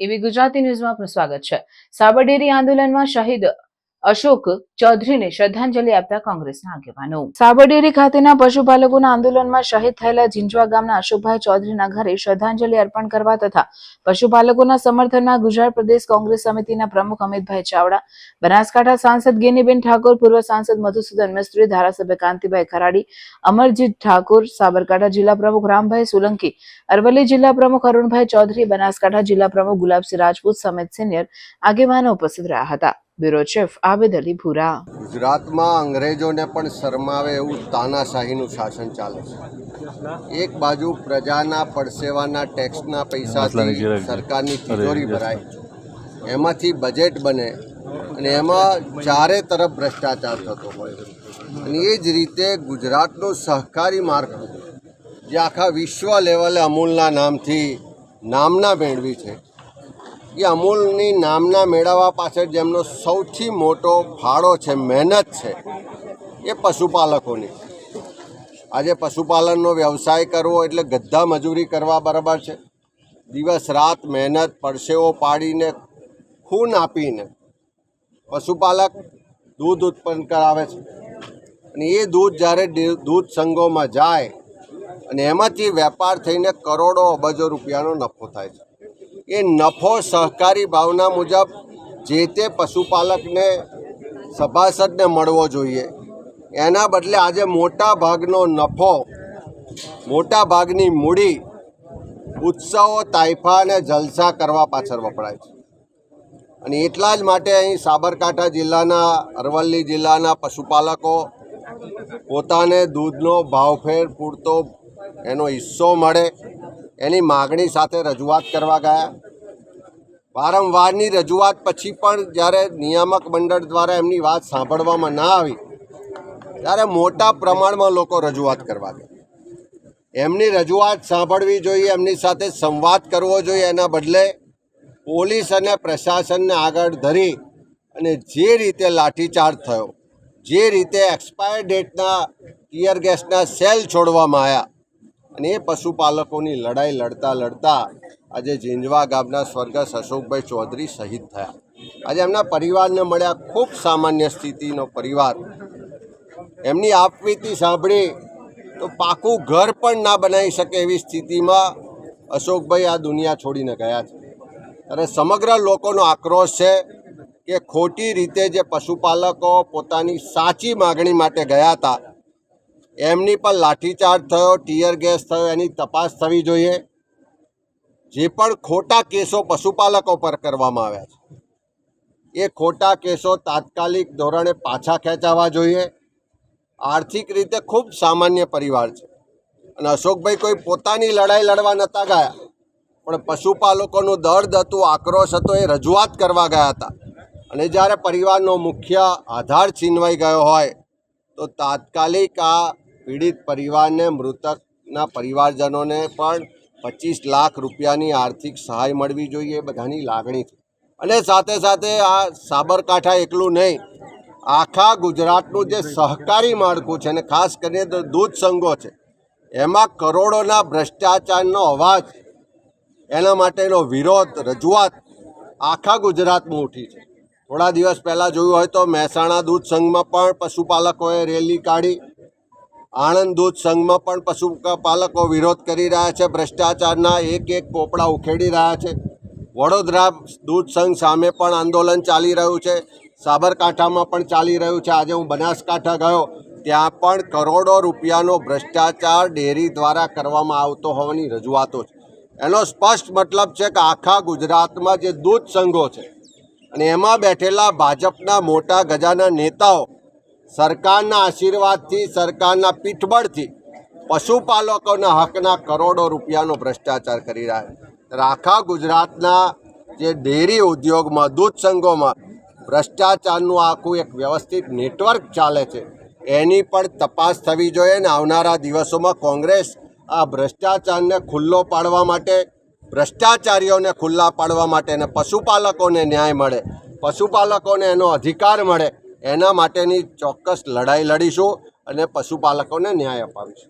એવી ગુજરાતી ન્યૂઝમાં આપનું સ્વાગત છે. સાબરડેરી આંદોલનમાં શહીદ અશોક ચૌધરીને શ્રદ્ધાંજલિ આપતા કોંગ્રેસના આગેવાનો. સાબરડેરી ખાતેના પશુપાલકોના આંદોલનમાં શહીદ થયેલા જીંજવા ગામના અશોકભાઈ ચૌધરીના ઘરે શ્રદ્ધાંજલિ અર્પણ કરવા તથા પશુપાલકોના સમર્થનમાં ગુજરાત પ્રદેશ કોંગ્રેસ સમિતિના પ્રમુખ અમિતભાઈ ચાવડા, બનાસકાંઠા સાંસદ ગેનીબેન ઠાકોર, પૂર્વ સાંસદ મધુસૂદન મિસ્ત્રી, ધારાસભ્ય કાંતિભાઈ ખરાડી, અમરજીત ઠાકોર, સાબરકાંઠા જિલ્લા પ્રમુખ રામભાઈ સોલંકી, અરવલ્લી જિલ્લા પ્રમુખ અરુણભાઈ ચૌધરી, બનાસકાંઠા જિલ્લા પ્રમુખ ગુલાબસિંહ રાજપૂત સમેત સિનિયર આગેવાનો ઉપસ્થિત રહ્યા હતા. બ્યુરો ચીફ આબેદ અલી ભૂરા. ગુજરાતમાં અંગ્રેજોને પણ શરમાવે એવું તાનાશાહીનું શાસન ચાલે છે. એક બાજુ પ્રજાના પડસેવાના ટેક્સના પૈસાથી સરકારની તિજોરી ભરાય એમાંથી બજેટ બને અને એમાં ચારે તરફ ભ્રષ્ટાચાર થતો હોય અને એ જ રીતે ગુજરાતનું સહકારી માળખું જે આખા વિશ્વ લેવલે અમૂલના નામથી નામના મેળવી છે એ અમૂલની નામના મેળવવા પાછળ જેમનો સૌથી મોટો ફાળો છે, મહેનત છે, એ પશુપાલકોની. આજે પશુપાલનનો વ્યવસાય કરવો એટલે ગધા મજૂરી કરવા બરાબર છે. દિવસ રાત મહેનત, પરસેવો પાડીને, ખૂન આપીને પશુપાલક દૂધ ઉત્પન્ન કરાવે છે. અને એ દૂધ જ્યારે દૂધ સંઘોમાં જાય અને એમાંથી વેપાર થઈને કરોડો અબજો રૂપિયાનો નફો થાય છે. એ નફો સહકારી ભાવના મુજબ જે તે પશુપાલકને, સભાસદને મળવો જોઈએ. એના બદલે આજે મોટા ભાગનો નફો, મોટા ભાગની મૂડી ઉત્સવો, તાઇફા અને જલસા કરવા પાછળ વપરાય છે. અને એટલા જ માટે અહીં સાબરકાંઠા જિલ્લાના, અરવલ્લી જિલ્લાના પશુપાલકો પોતાને દૂધનો ભાવફેર પૂરતો એનો હિસ્સો મળે. એની માગણી સાથે રજૂઆત કરવા ગયા. વારંવારની રજૂઆત પછી પણ જ્યારે નિયામક મંડળ દ્વારા એમની વાત સાંભળવામાં ના આવી, ત્યારે મોટા પ્રમાણમાં લોકો રજૂઆત કરવા ગયા. એમની રજૂઆત સાંભળવી જોઈએ, એમની સાથે સંવાદ કરવો જોઈએ. એના બદલે પોલીસ અને પ્રશાસનને આગળ ધરી અને જે રીતે લાઠીચાર્જ થયો, જે રીતે એક્સપાયર ડેટના ટીયર ગેસના સેલ છોડવામાં આવ્યા અને એ પશુપાલકોની લડાઈ લડતા લડતા આજે ઝીંઝવા ગામના સ્વર્ગસ્થ અશોકભાઈ ચૌધરી શહીદ થયા. આજે એમના પરિવારને મળ્યા ખૂબ સામાન્ય સ્થિતિનો પરિવાર. એમની આપવીતી સાંભળી તો પાકું ઘર પણ ના બનાવી શકે એવી સ્થિતિમાં અશોકભાઈ આ દુનિયા છોડીને ગયા છે. અને સમગ્ર લોકોનો આક્રોશ છે કે ખોટી રીતે જે પશુપાલકો પોતાની સાચી માગણી માટે ગયા હતા એમની પર લાઠીચાર્જ થયો, ટીયર ગેસ થયો, એની તપાસ થવી જોઈએ. જે પણ ખોટા કેસો પશુપાલકો પર કરવામાં આવ્યા છે, એ ખોટા કેસો તાત્કાલિક ધોરણે પાછા ખેંચાવા જોઈએ. આર્થિક રીતે ખૂબ સામાન્ય પરિવાર છે. અને અશોકભાઈ કોઈ પોતાની લડાઈ લડવા નહોતા ગયા, પણ પશુપાલકોનું દર્દ હતું આક્રોશ હતો, એ રજૂઆત કરવા ગયા હતા. અને જ્યારે પરિવારનો મુખ્ય આધાર છીનવાઈ ગયો હોય, તો તાત્કાલિક આ પીડિત પરિવારને, મૃતકના પરિવારજનોને પણ પચીસ લાખ રૂપિયાની આર્થિક સહાય મળવી જોઈએ બધાની લાગણી અને સાથે સાથે આ સાબરકાંઠા એકલું નહીં, આખા ગુજરાતનું જે સહકારી માળખું છે અને ખાસ કરીને તો દૂધ સંઘો છે, એમાં કરોડોના ભ્રષ્ટાચારનો અવાજ, એના માટેનો વિરોધ, રજૂઆત આખા ગુજરાતમાં ઉઠી છે. થોડા દિવસ પહેલાં જોયું હોય તો મહેસાણા દૂધ સંઘમાં પણ પશુપાલકોએ રેલી કાઢી આણંદ દૂધ સંઘમાં પણ પશુપાલકો વિરોધ કરી રહ્યા છે. ભ્રષ્ટાચારના એક એક પોપડા ઉખેડી રહ્યા છે. વડોદરા દૂધ સંઘ સામે પણ આંદોલન ચાલી રહ્યું છે. સાબરકાંઠામાં પણ ચાલી રહ્યું છે. આજે હું બનાસકાંઠા ગયો. ત્યાં પણ કરોડો રૂપિયાનો ભ્રષ્ટાચાર ડેરી દ્વારા કરવામાં આવતો હોવાની રજૂઆતો છે. એનો સ્પષ્ટ મતલબ છે કે આખા ગુજરાતમાં જે દૂધ સંઘો છે અને એમાં બેઠેલા ભાજપના મોટા ગજાના નેતાઓ સરકારના આશીર્વાદથી, સરકારના પીઠબળથી પશુપાલકોના હકના કરોડો રૂપિયાનો ભ્રષ્ટાચાર કરી રહ્યા છે. આખા ગુજરાતના જે ડેરી ઉદ્યોગમાં, દૂધ સંઘોમાં ભ્રષ્ટાચારનું આખું એક વ્યવસ્થિત નેટવર્ક ચાલે છે, એની પણ તપાસ થવી જોઈએ ને આવનારા દિવસોમાં કોંગ્રેસ આ ભ્રષ્ટાચારને ખુલ્લો પાડવા માટે, ભ્રષ્ટાચારીઓને ખુલ્લા પાડવા માટે અને પશુપાલકોને ન્યાય મળે, પશુપાલકોને એનો અધિકાર મળે એના માટેની ચોક્કસ લડાઈ લડીશું અને પશુપાલકોને ન્યાય અપાવીશું.